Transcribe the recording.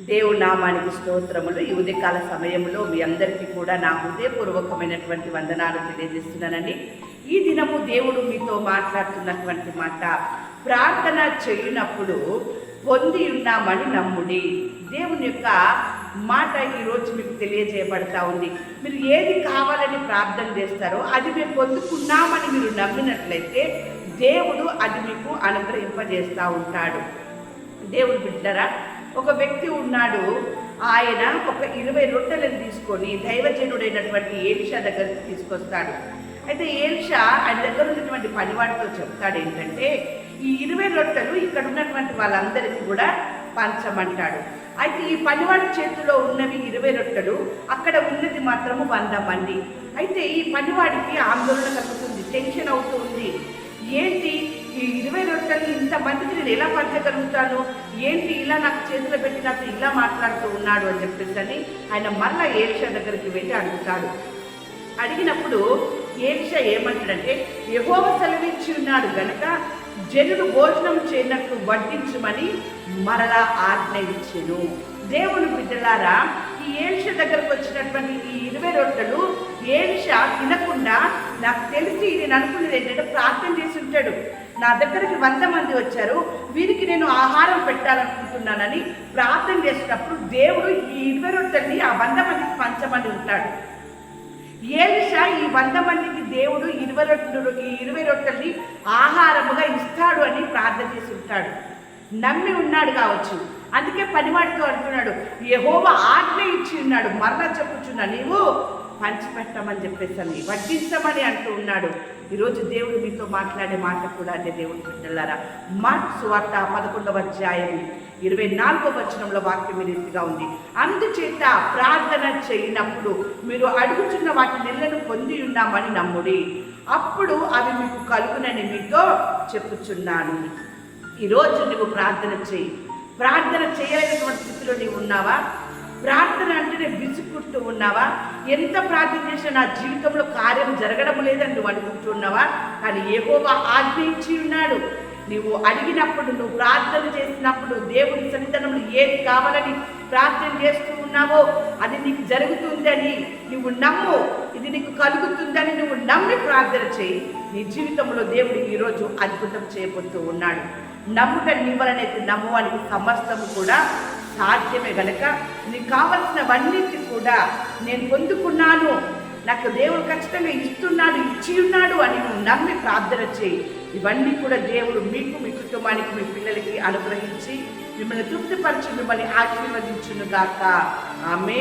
దేవుడి నామానికి స్తోత్రములు. ఈ ఉదయకాల సమయంలో మీ అందరికీ కూడా నా హృదయపూర్వకమైనటువంటి వందనాలు తెలియజేస్తున్నానండి. ఈ దినము దేవుడు మీతో మాట్లాడుతున్నటువంటి మాట ప్రార్థన చేయనప్పుడు పొంది ఉన్నామని నమ్ముడి. దేవుని యొక్క మాట ఈరోజు మీకు తెలియజేయబడతా ఉంది. మీరు ఏది కావాలని ప్రార్థన చేస్తారో అది మేము పొందుకున్నామని మీరు నమ్మినట్లయితే దేవుడు అది మీకు అనుగ్రహింపజేస్తూ ఉంటాడు. దేవుడు బిడ్డరా ఒక వ్యక్తి ఉన్నాడు. ఆయన ఒక ఇరవై రొట్టెలను తీసుకొని దైవజనుడైనటువంటి ఏలిషా దగ్గరికి తీసుకొస్తాడు. అయితే ఏలిషా ఆయన దగ్గర ఉన్నటువంటి పనివాడితో చెప్తాడు ఏంటంటే ఈ ఇరవై రొట్టెలు ఇక్కడ ఉన్నటువంటి వాళ్ళందరికీ కూడా పంచమంటాడు. అయితే ఈ పనివాడి చేతిలో ఉన్నవి ఇరవై రొట్టెలు అక్కడ ఉన్నది మాత్రము వంద మంది. అయితే ఈ పనివాడికి ఆందోళన కలుగుతుంది టెన్షన్ అవుతుంది ఏంటి? ఈ ఇరవై రొట్టెలు ఇంతమందికి నేను ఎలా పంచగలుగుతాను? ఏంటి ఇలా నాకు చేతిలో పెట్టి నాకు ఇలా మాట్లాడుతూ ఉన్నాడు అని చెప్పేసి అని ఆయన మళ్ళా ఏలిషా దగ్గరికి వెళ్ళి అడుగుతాడు. అడిగినప్పుడు ఏలిషా ఏమంటాడంటే యహోవ సెలవిచ్చి ఉన్నాడు గనక జనుడు భోజనం చేయనట్టు వడ్డించమని మరలా ఆజ్ఞ ఇచ్చెను. దేవుని బిడ్డలారా ఈ ఏలిష దగ్గరకు వచ్చినటువంటి ఈ ఇరవై రొట్టెలు ఏలిష తినకుండా నాకు తెలిసి నేను అనుకున్నది ఏంటంటే ప్రార్థన చేసి ఉంటాడు. నా దగ్గరికి వంద మంది వచ్చారు. వీరికి నేను ఆహారం పెట్టాలనుకుంటున్నానని ప్రార్థన చేసినప్పుడు దేవుడు ఈ ఇరవై రొట్టెల్ని ఆ వంద మందికి పంచమని ఉంటాడు. ఏలిషా ఈ వంద మందికి దేవుడు ఇరవై రొట్టెలు ఈ ఇరవై రొట్టెల్ని ఆహారముగా ఇస్తాడు అని ప్రార్థన చేసి ఉంటాడు. నమ్మి ఉన్నాడు కావచ్చు. అందుకే పనివాడితో అంటున్నాడు యహోవ ఆజ్ఞ ఇచ్చి ఉన్నాడు మరలా చెప్పుచున్నా నీవు పంచిపెట్టమని చెప్పేసి అని వడ్డించమని అంటూ ఉన్నాడు. ఈరోజు దేవుడు మీతో మాట్లాడే మాట కూడా అదే దేవుడు పెట్టలారా మార్క్ సువార్త పదకొండవ అధ్యాయం ఇరవై నాలుగో వచనంలో వాక్యం ఈ రీతిగా ఉంది. అందుచేత ప్రార్థన చేయనప్పుడు మీరు అడుగుచున్న వాటి నెలను పొంది ఉన్నామని నమ్ముడి. అప్పుడు అవి మీకు కలుగునని మీతో చెప్పుచున్నాను. ఈరోజు నువ్వు ప్రార్థన చేయి. ప్రార్థన చేయలేనటువంటి స్థితిలో నీవు ఉన్నావా? ప్రార్థన అంటేనే విసుకుంటూ ఉన్నావా? ఎంత ప్రార్థన చేసినా నా జీవితంలో కార్యం జరగడం లేదని నువ్వు అనుకుంటున్నావా? కానీ ఏహోవా ఆజ్ఞ ఇచ్చి ఉన్నాడు. నువ్వు అడిగినప్పుడు నువ్వు ప్రార్థన చేసినప్పుడు దేవుని సన్నిధానంలో ఏది కావాలని ప్రార్థన చేస్తూ ఉన్నావో అది నీకు జరుగుతుందని నువ్వు నమ్ము. ఇది నీకు కలుగుతుందని నువ్వు నమ్మి ప్రార్థన చేయి. నీ జీవితంలో దేవుడు ఈరోజు అద్భుతం చేయబోతూ ఉన్నాడు. నమ్ముట నీ వలనైతే నమ్మువానికి సమస్తము కూడా సాధ్యమే గనక నీకు కావలసినవన్నిటి కూడా నేను పొందుకున్నాను. నాకు దేవుడు ఖచ్చితంగా ఇస్తున్నాడు ఇచ్చి ఉన్నాడు అని నువ్వు నమ్మి ప్రార్థన చేయి. ఇవన్నీ కూడా దేవుడు మీకు మీ కుటుంబానికి మీ పిల్లలకి అనుగ్రహించి మిమ్మల్ని తృప్తిపరిచి మిమ్మల్ని ఆశీర్వదించును గాక. ఆమె